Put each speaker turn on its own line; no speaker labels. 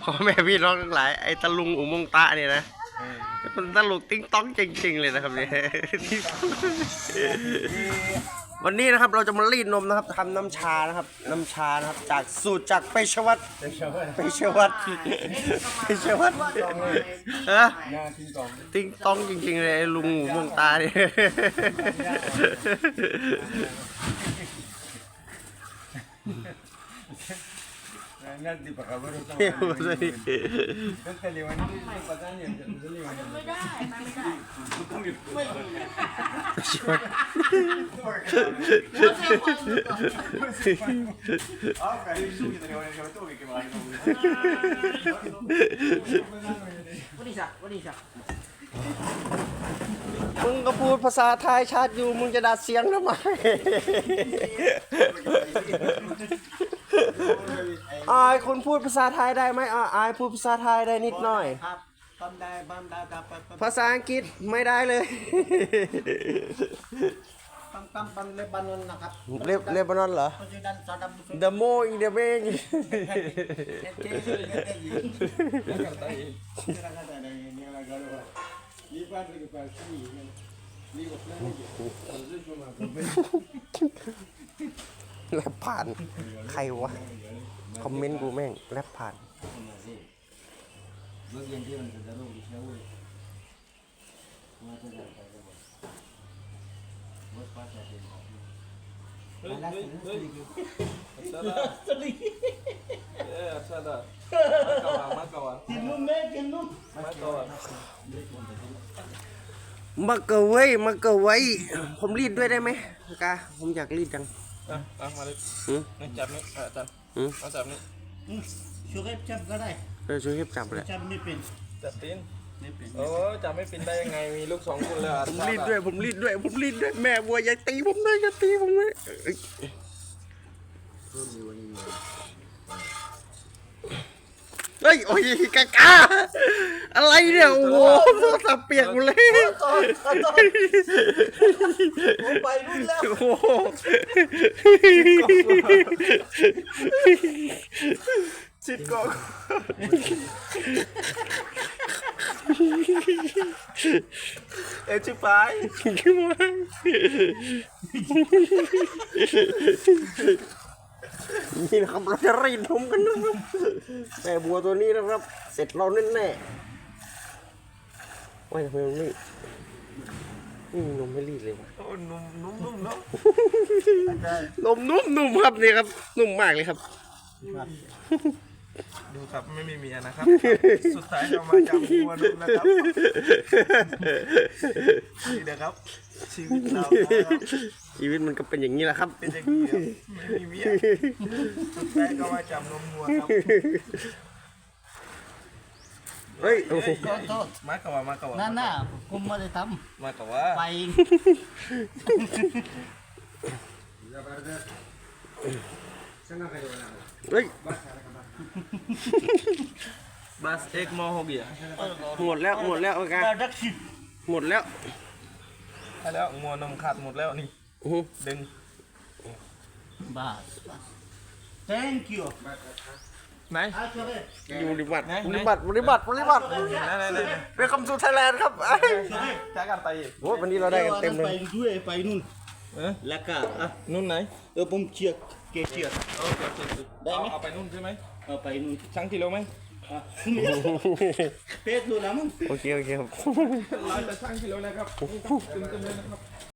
พ่อแม่พี่น้องทั้งหลายไอ้ตะลุงอุโมงตะเนี่ยนะมันตลกติ้งต้องจริง ๆ เลยนะครับเนี่ยวันนี้นะครับเราจะมารีดนมนะครับทำน้ำชานะครับ น้ำชานะครับ จากสูตรจากเปชวัตเปชวัตเปชวัตเออติ้งต้องจริง ๆ เลยไอลุงอุโมงตาเนี่ย
Nanti pak kabar itu.
เที่ยวซะดิ
Kan kali ini patahnya jadi
ไม่ได้มาไม่ได้ไม่เราเซลคนดูก่อน
Ah, kali itu kita lewat lewat tuh gimana?
วันนี้สักวันนี้สัก
มึงก็พูดภาษาไทยชัดอยู่ มึงจะดัดเสียงทำไม อายคนพูดภาษาไทยได้ไหมอะอายพูดภาษาไทยได้นิดหน่อย
ครับทำได้บ้างได้ครับปั๊ม
ภาษาอังกฤษไม่ได้เลย
ปั๊มปั๊มปั๊มเลบานอนนะครับ
เลบเลบานอนเหรอ
ปัจจุบันสอดำดู
The more in the way
เจ๊เจ๊เจ๊ยี่นี่อะไรกันนี่
แลบผ่าน ใครวะ คอมเมนต์กูแม่ง แลบผ่าน
bagian dia yang terdalam di sini. Mata dah tak ada. Buat pasal dia. Malas sedikit.
Eh, asada. Makawa, makawa.
Kinum me kinum.
Makawa.
มาเกะเว้ยมาเกะไว้ผมรีดด้วยได้ไหมกาผมอยากรีดจัง
อะอะมาเลย
หืม
นี่จับนี่อะจับ
หืม
เอาจับนี่
Surat cap gadai.
เออช่วยเก็บจับเลย
Cap mipin.
จับตีน
Mipin.
โอ้จับไม่เป็นได้ยังไงมีลูกสองคนเลยอะ
ผมรีดด้วยผมรีดด้วยผมรีดด้วยแม่บัวอย่าตีผมเลยอย่าตีผมเลยเอ้ยเฮ้ยโอ้ยกากาอะไรเนี่ยโอ้โหโทรศัพท์เปียกหมดเลย
ไปรุ่นแล้ว
โอ้โห
ชิดกอก เอยชิบไป
นี่นะครับเราจะรีดนมกันนะครับแม่บัวตัวนี้นะครับ เสร็จเราแน่แน่ๆว่าทำไมมันไม่ไม่มีนมให้รีดเลยวะ
โอ้นุ่มนุ่มนุ่มเนาะ
นมนุ่มนุ่มครับนี่ครับ นุ่มมากเลยครับ
ดูครับไม่มีเมียนะครับ สุดท้ายจะมาจับหัวนุ่มนะครับนี่นะครับ ชีวิตเรานะครับ
ชีวิตมันก็เป็นอย่างนี้แหละครับ
เป็นอย่างนี้ครับไม่มีเมียสุดท้ายก็มาจับนมวัวครับ
เฮ้ยโอ้โห
มากกว่ามากกว่า
Nah nah, kum mau ditam.
มากกว่า
Paing.
เฮ้ย
บาสเอ็กโมโฮเกีย
หมดแล้วหมดแล้วโอเค
Dadak sih.
หมดแล้ว
ใช่แล้วงัวนมขาดหมดแล้วนี่
อื้อหือ
ดึง
Bas. Thank you.
ไหน
Ah, coba.
อยู่ปฏิบัติ
ไหน
ปฏิบัติปฏิบัติปฏิบัติ
ไหนไหนไหน
เป็นคำสูไทยแลนด์ครับเอ้ย
ใช้กันไปอีก
โอ้ยวันนี้เราได้กันเต็มเลย
Paing dua, paing nun.
เอ๊ะ
Laka. Ah,
นุ่นไหน
eu pum ciak. Ke ciak.
โอเคโอเคเอาเอาไปนุ่นใช่ไหม
Ah, paing nun.
ช่างกิโลไหม
Ah. Pet lu lamang.
โอเคโอเคครับ
เราจะช่างกิโลนะครับตึงๆเลยนะครับ